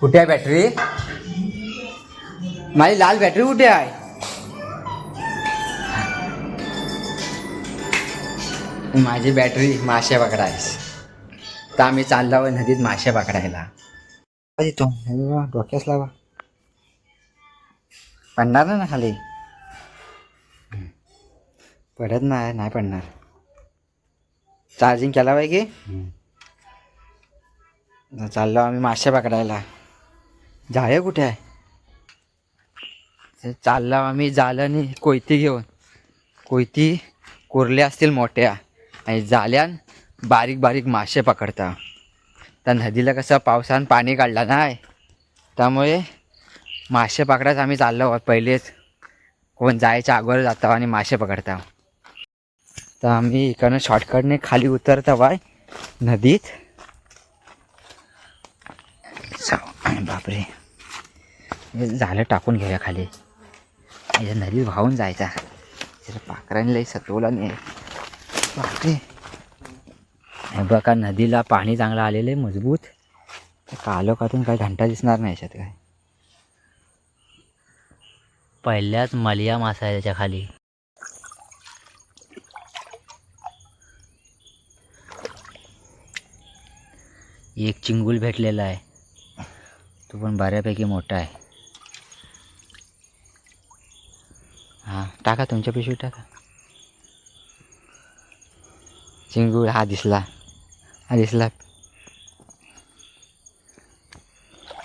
कुठे आहे बॅटरी माझी लाल बॅटरी कुठे आहे? माझी बॅटरी मासे पकडायस तर आम्ही चाललो आहोत नदीत मासे पकडायला. येतो. डोक्यास लावा. पडणार ना खाली? पडत नाही नाही पडणार. चार्जिंग केला पाहिजे? की चाललो आम्ही मासे पकडायला. जाळे कुठे आहे? ते चाललो आम्ही जाल्याने कोयती घेऊन. कोयती कोरल्या असतील मोठ्या. आणि जाल्यान बारीक बारीक मासे पकडता. त्या नदीला कसं पावसानं पाणी काढलं नाही. त्यामुळे मासे पकडायचं आम्ही चाललो आहोत पहिलेच. कोण जायच्या अगोदर जातो आणि मासे पकडता. तर आम्ही इकडनं शॉर्टकटने खाली उतरता बाय नदीत. सा- बापरे. हे झालं टाकून घेऊया खाली. याच्या नदीत वाहून जायचा त्याला पाखरांनी लई सतवला नाही बापरे. बघा नदीला पाणी चांगलं आलेलं आहे मजबूत. त्या कालोखातून काही घंटा दिसणार नाही याच्यात काय. पहिल्याच मलिया मासा आहे त्याच्याखाली. एक चिंगूल भेटलेला आहे. तो पण बऱ्यापैकी मोठा आहे. हां टाका तुमच्या पिशवीत टाका. चिंगूळ हा दिसला. हा दिसला.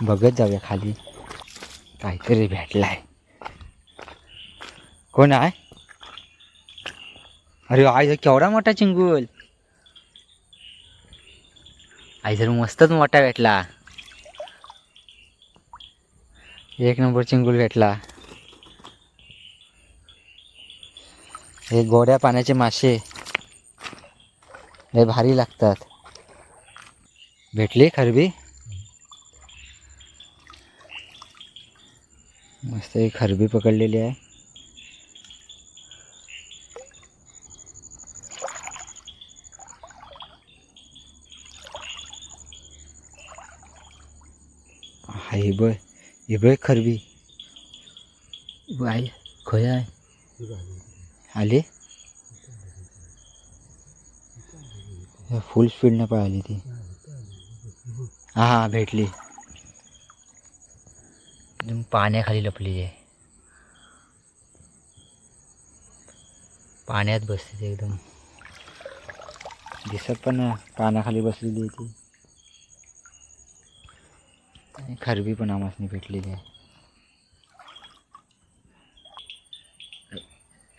बघत जाऊया खाली. काहीतरी भेटलाय. कोण आहे? अरे आई केवढा मोठा चिंगूल आई जर मस्तच मोठा भेटला. एक नंबर चिंगूल भेटला हे गोड्या पाण्याचे मासे. हे भारी लागतात. भेटली खरबी मस्त ही खरबी पकडलेली आहे. हाय हे इकडे खरबी आई खय आहे. आले? फुल स्पीडनं पाहिली ती. हा हां भेटली. एकदम पाण्याखाली लपली आहे. पाण्यात बसते एकदम. दिसत पण नाही बसलेली आहे ती. आणि खरबी पण आमासनी भेटलेली आहे.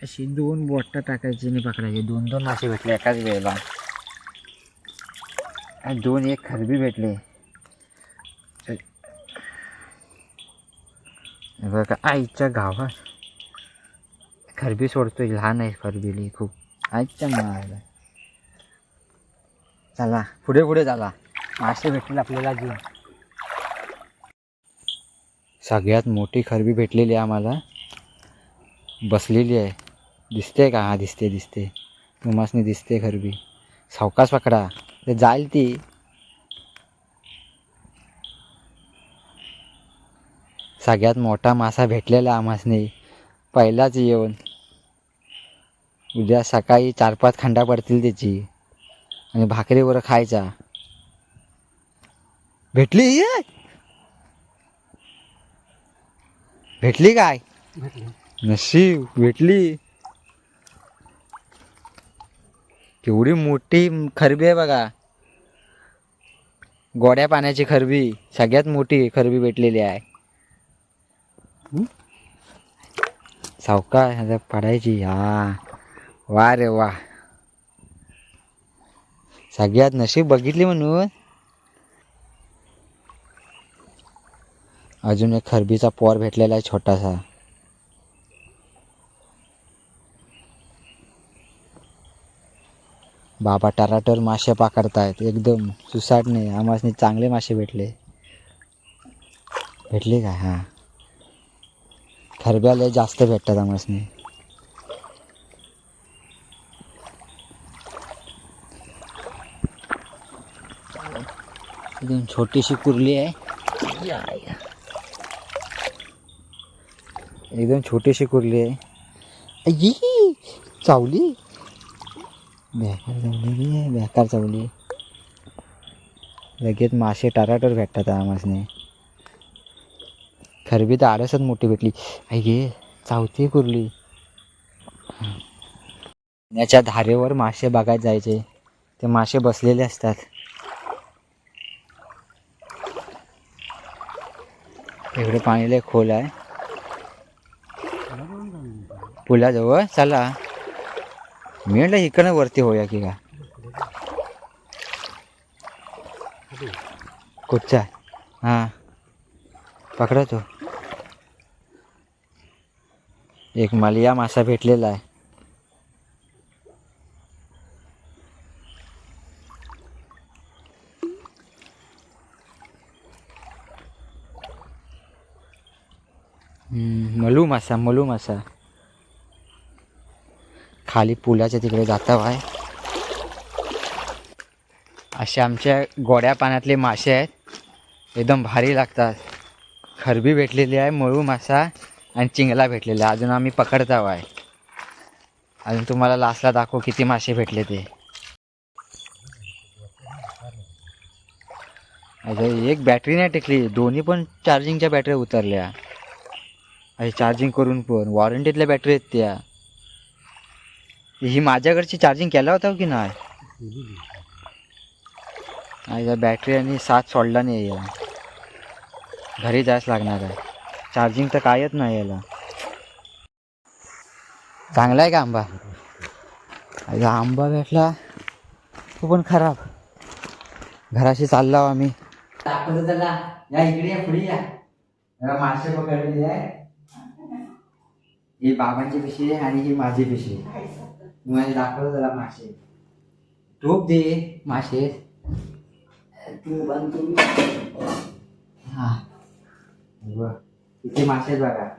अशी दोन बोटं टाकायची आणि पकडायची. दोन दोन मासे भेटले एकाच वेळेला. आणि दोन एक खरबी भेटले. बघा आईच्या गावात खरबी सोडतोय. लहान आहे खरबीली खूप. आईच्या मायला चला पुढे पुढे चला. मासे भेटले आपल्याला घेऊन सगळ्यात मोठी खरबी भेटलेली आहे आम्हाला. बसलेली आहे. दिसते का? हा दिसते दिसते तुम्हासनी दिसते खरबी. सावकाश पकडा. ते जाईल ती. सगळ्यात मोठा मासा भेटलेला आम्हासनी पहिलाच येऊन. उद्या सकाळी चार पाच खंडा पडतील त्याची. आणि भाकरीवर खायचा. भेटली ये भेटली काय? नशीब भेटली. केवढी मोठी खरबी आहे बघा. गोड्या पाण्याची खरबी सगळ्यात मोठी खरबी भेटलेली आहे. सावका आता पडायची हा. वा रे वा. सगळ्यात नशीब बघितली म्हणून. अजून एक खरबीचा पोर भेटलेला आहे छोटासा. बाबा टराटर मासे पाकडतायत. एकदम सुसाट नाही आम्हासनी चांगले मासे भेटले. भेटले का हां. खरब्याला जास्त भेटतात आम्हाला एकदम छोटीशी कुर्ली आहे. एकदम छोटीशी कुर्ली. आहे आई चावली? बेकार चावली बेकार चावली. लगेच मासे टाराटर भेटतात आमासने खरबी तर आरसच मोठी भेटली. आई गे चावते कुर्ली. याच्या धारेवर मासे बघायला जायचे. ते मासे बसलेले असतात. इकडे पाणी लय खोल आहे. पुलाजवळ? चला. मी म्हटलं इकडनं वरती होऊया की का कुठचा? हां. पकडा तो एक मालिया मासा भेटलेला आहे. मलू मासा मलू मासा. खाली पुलाच्या तिकडे जाता आहे असे आमच्या गोड्या पाण्यातले मासे आहेत. एकदम भारी लागतात. खरबी भेटलेली आहे मळू मासा आणि चिंगला भेटलेला आहे. अजून आम्ही पकडता आहे अजून तुम्हाला लास्टला दाखवू किती मासे भेटले ते. अरे एक बॅटरी नाही टेकली. दोन्ही पण चार्जिंगच्या बॅटऱ्या उतरल्या. अरे चार्जिंग करून पण. वॉरंटीतल्या बॅटरी आहेत त्या. ही माझ्याकडची चार्जिंग केला होता की नाही? आणि बॅटरी आणि साथ सोडला नाही याला घरी जायच लागणार आहे. चार्जिंग तर कायच नाही याला. चांगला आहे का आंबा? अरे आंबा भेटला. तो पण खराब. घराशी चाललो आम्ही. या इकडे या पुढे या. मासे पकडलेले आहे ही बाबांची पिशवी आहे आणि ही माझी पिशवी. तुम्हाला दाखवतो त्याला मासे. टोप दे मासे. तू करू हा. बघ किती मासे बघा.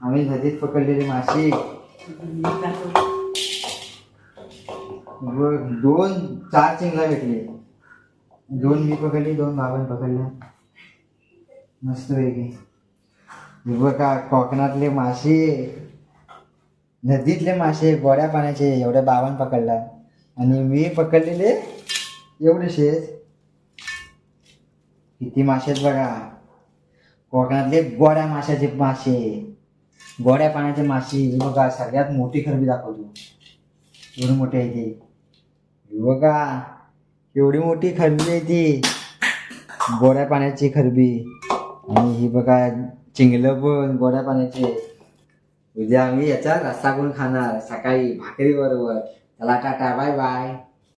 आम्ही नदीत पकडलेले मासे. बघ दोन चार चिंगला भेटले. दोन मी पकडली दोन बाबांनी पकडल्या. मस्त हे बघा कोकणातले मासे. नदीतले मासे गोड्या पाण्याचे एवढ्या बावन पकडला. आणि मी पकडलेले एवढेशे किती मासे आहेत बघा. कोकणातले गोड्या माशाचे मासे. गोड्या पाण्याचे मासे. हे बघा सगळ्यात मोठी खरबी दाखवतो. एवढी मोठी आहे ती. बघा एवढी मोठी खरबी आहे ती. गोड्या पाण्याची खरबी आणि ही बघा चिंगलं पण गोड्या पाण्याचे. उद्या आम्ही याचा रस्सा करून खाणार सकाळी भाकरी बरोबर चला टाटा बाय बाय.